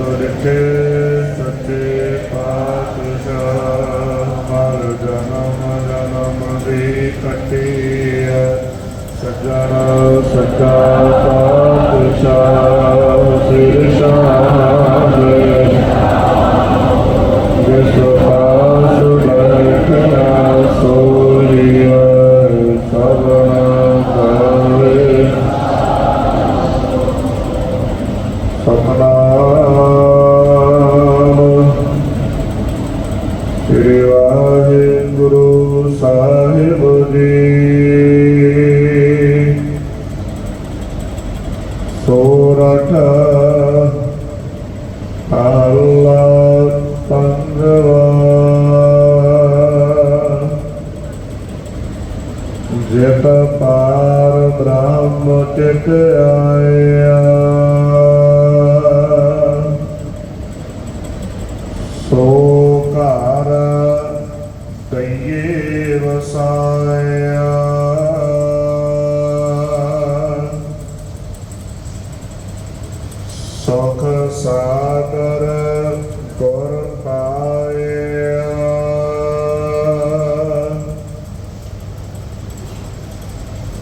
ਗੁਰ ਕੇ ਵਾਹਿਗੁਰੂ ਸਾਹਿਬ ਜੀ। ਸੋਰਠ ਅੱਲਾ ਪੰਗਵਾ ਜਿਤ ਪਾਰ ਬ੍ਰਹਮ ਚਿਤ ਆਇਆ। ਸੁਖ ਸਾਗਰ ਗੁਰ ਪਾਇਆ।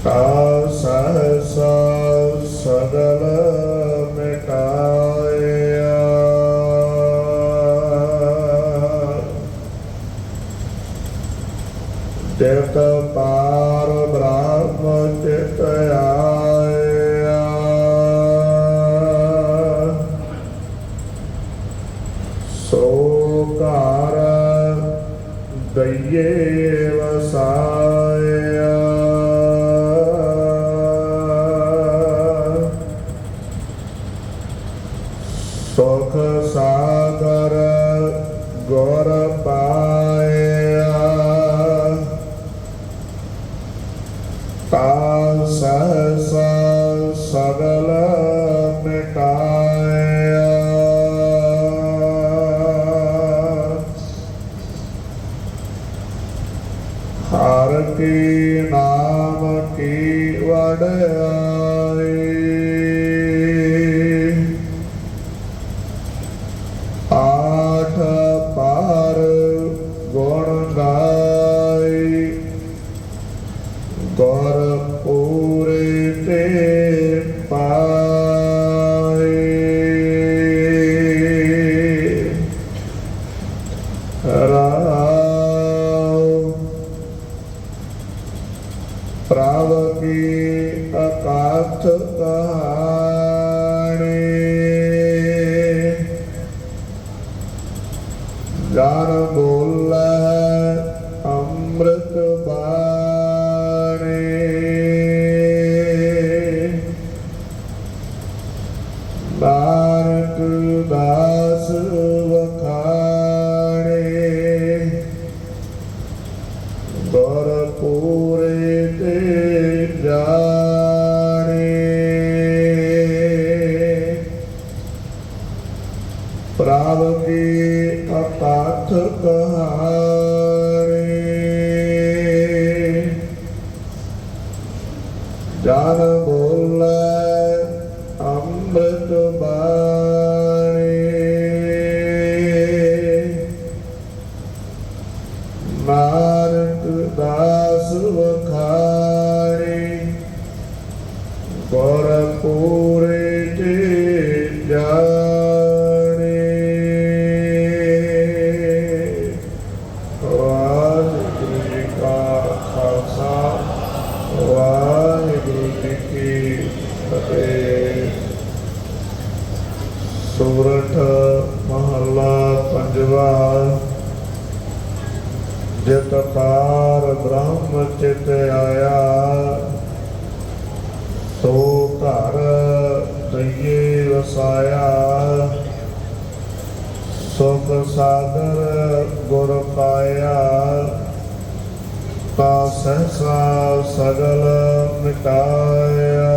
ਤਾ ਸਹਸਾ ਸਗਲ ਮਿਟਾਇਆ। ਤਿਤ ਪਾਰ ਬ੍ਰਹਮ ਚਿਤ ਦਈਏ ਵਸਾਇਆ। ਸੁਖ ਸਾਗਰ ਗੌਰ ਪਾ ਗੁਰ ਪੂਰੇ ਤੇ ਪਾਏ। ਰਾਮ ਪ੍ਰਭ ਕੀ ਅਕਾਥ ਕਹਾਣੀ ਜਨ ਬੋਲੇ ਨਾਨਕ ਦਾਸ ਵਖਾਣੇ ਗੁਰ ਪੂਰੇ ਤੇ ਜਾਣੇ। ਪ੍ਰਭ ਕੀ ਅਕਾਥ ਕਹਾਣੀ ਦਾਸ ਗੁਰ ਪੂਰੇ ਤੇ ਜਾਣੇ। ਵਾਹਿਗੁਰੂ ਜੀ ਕਾ ਖਾਲਸਾ, ਵਾਹਿਗੁਰੂ ਜੀ ਕੀ ਫਤਿਹ। ਸੂਰਠ ਮਹੱਲਾ ਪੰਜਵਾ। ਜਿਤ ਬ੍ਰਹਮ ਚਿਤ ਆਇਆ। ਸੋ ਘਰ ਦਈਏ ਵਸਾਇਆ। ਸੁਖ ਸਾਗਰ ਗੁਰ ਪਾਇਆ। ਤਾ ਸਹਸਾ ਸਗਲ ਮਿਟਾਇਆ।